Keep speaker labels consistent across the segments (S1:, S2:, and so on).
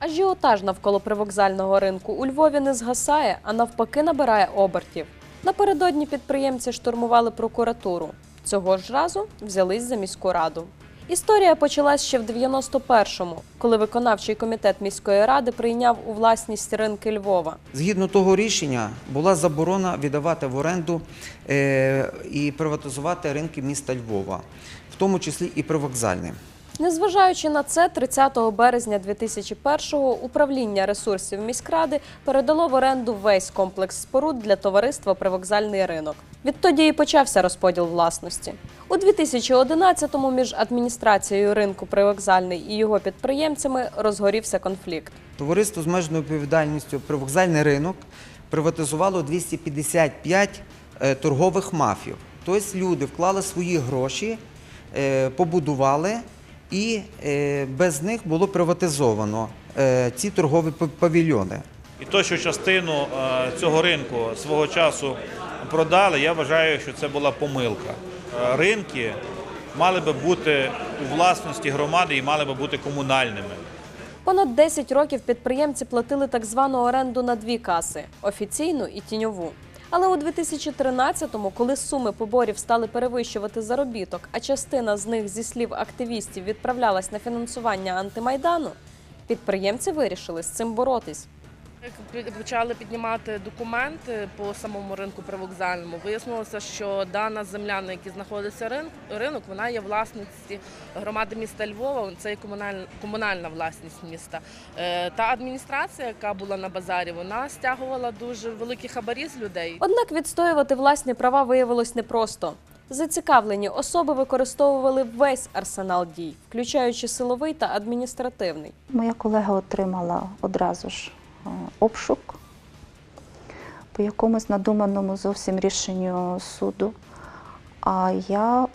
S1: Ажіотаж навколо привокзального ринку у Львові не згасає, а навпаки набирає обертів. Напередодні підприємці штурмували прокуратуру. Цього ж разу взялись за міську раду. Історія почалась ще в 91-му, коли виконавчий комітет міської ради прийняв у власність ринки Львова.
S2: Згідно того рішення була заборона віддавати в оренду е, і приватизувати ринки міста Львова, в тому числі і привокзальні.
S1: Незважаючи на це, 30 березня 2001-го управління ресурсів міськради передало в оренду весь комплекс споруд для товариства Привокзальний ринок. Відтоді і почався розподіл власності. У 2011-му між адміністрацією ринку Привокзальний і його підприємцями розгорівся конфлікт.
S2: Товариство з межною відповідальністю привокзальний ринок приватизувало 255 е, торгових мафів. Тобто люди вклали свої гроші, е, побудували, і е, без них було приватизовано е, ці торгові пав- павільйони.
S3: І то, що частину е, цього ринку свого часу продали, я вважаю, що це була помилка. Ринки мали би бути у власності громади і мали би бути комунальними.
S1: Понад 10 років підприємці платили так звану оренду на дві каси офіційну і тіньову. Але у 2013-му, коли суми поборів стали перевищувати заробіток, а частина з них, зі слів активістів, відправлялась на фінансування антимайдану, підприємці вирішили з цим боротись.
S4: Як почали піднімати документи по самому ринку привокзальному, вияснилося, що дана земля, на якій знаходиться ринок, вона є власності громади міста Львова. Це є комунальна, комунальна власність міста. Е, Та адміністрація, яка була на базарі, вона стягувала дуже великі хабарі з людей.
S1: Однак відстоювати власні права виявилось непросто. Зацікавлені особи використовували весь арсенал дій, включаючи силовий та адміністративний.
S5: Моя колега отримала одразу ж обшук по якомусь надуманому зовсім рішенню суду. А я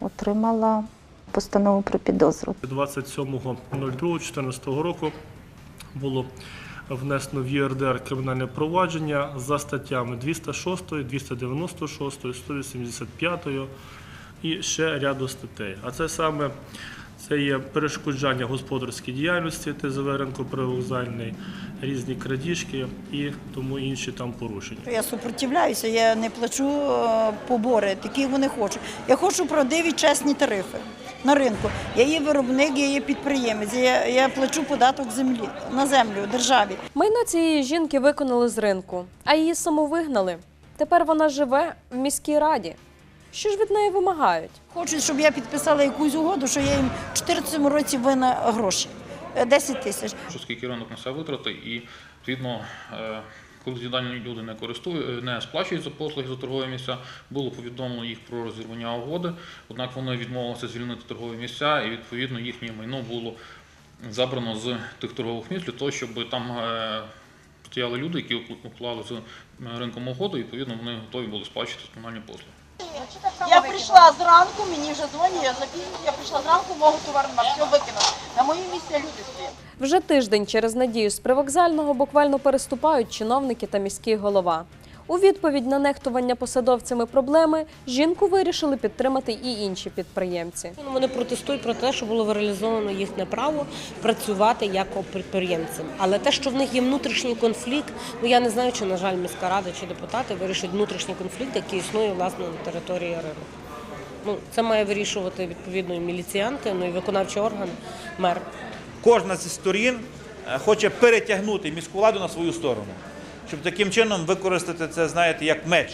S5: отримала постанову про підозру.
S6: 27.02.2014 року було внесено в ЄРДР кримінальне провадження за статтями 206, 296, 185 і ще ряду статей. А це саме це є перешкоджання господарській діяльності ТЗВ ринку привокзальний, різні крадіжки і тому інші там порушення.
S7: Я супротивляюся, я не плачу е, побори, такі вони хочуть. Я хочу правдиві чесні тарифи на ринку. Я є виробник, я є підприємець, я, я плачу податок землі на землю державі.
S1: Майно цієї жінки виконали з ринку, а її саму вигнали. Тепер вона живе в міській раді. Що ж від неї вимагають?
S7: Хочуть, щоб я підписала якусь угоду, що я їм в 2014 році винна гроші. е, 10 тисяч.
S8: що скільки ринок несе витрати, і відповідно, е, коли дані люди не користують, не сплачують за послуги за торгові місця, було повідомлено їх про розірвання угоди. Однак вони відмовилися звільнити торгові місця, і відповідно їхнє майно було забрано з тих торгових місць для того, щоб там е, стояли люди, які уклали з ринком угоду, і відповідно вони готові були сплачувати комунальні послуги.
S9: Я прийшла зранку, мені вже дзвонять, я запізнюю, я прийшла зранку, мого товару на все викинули. На моїй місці люди стоять.
S1: Вже тиждень через надію з привокзального буквально переступають чиновники та міський голова. У відповідь на нехтування посадовцями проблеми жінку вирішили підтримати і інші підприємці.
S10: Вони протестують про те, що було реалізовано їхнє право працювати як підприємцям. Але те, що в них є внутрішній конфлікт, ну я не знаю, чи на жаль міська рада чи депутати вирішать внутрішній конфлікт, який існує власне на території ринку. Ну це має вирішувати відповідно і міліціянти, ну і виконавчі органи, мер.
S3: Кожна зі сторін е, хоче перетягнути міську владу на свою сторону, щоб таким чином використати це, знаєте, як меч.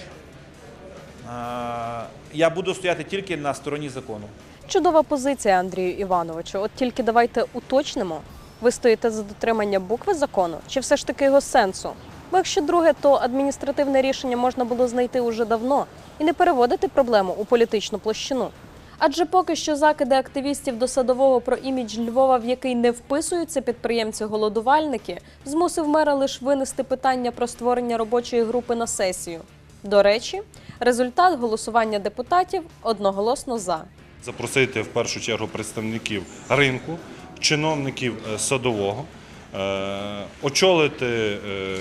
S3: Я буду стояти тільки на стороні закону.
S1: Чудова позиція, Андрію Івановичу. От тільки давайте уточнимо. Ви стоїте за дотримання букви закону чи все ж таки його сенсу? Бо якщо друге, то адміністративне рішення можна було знайти уже давно і не переводити проблему у політичну площину. Адже поки що закиди активістів до садового про імідж Львова, в який не вписуються підприємці-голодувальники, змусив мера лише винести питання про створення робочої групи на сесію. До речі, результат голосування депутатів одноголосно за.
S11: запросити в першу чергу представників ринку, чиновників е, садового, е, очолити е,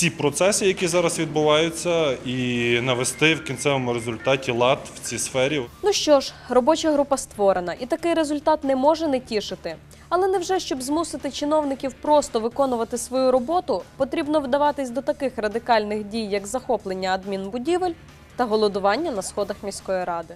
S11: ці процеси, які зараз відбуваються, і навести в кінцевому результаті лад в цій сфері.
S1: Ну що ж, робоча група створена, і такий результат не може не тішити. Але невже, щоб змусити чиновників просто виконувати свою роботу, потрібно вдаватись до таких радикальних дій, як захоплення адмінбудівель та голодування на сходах міської ради?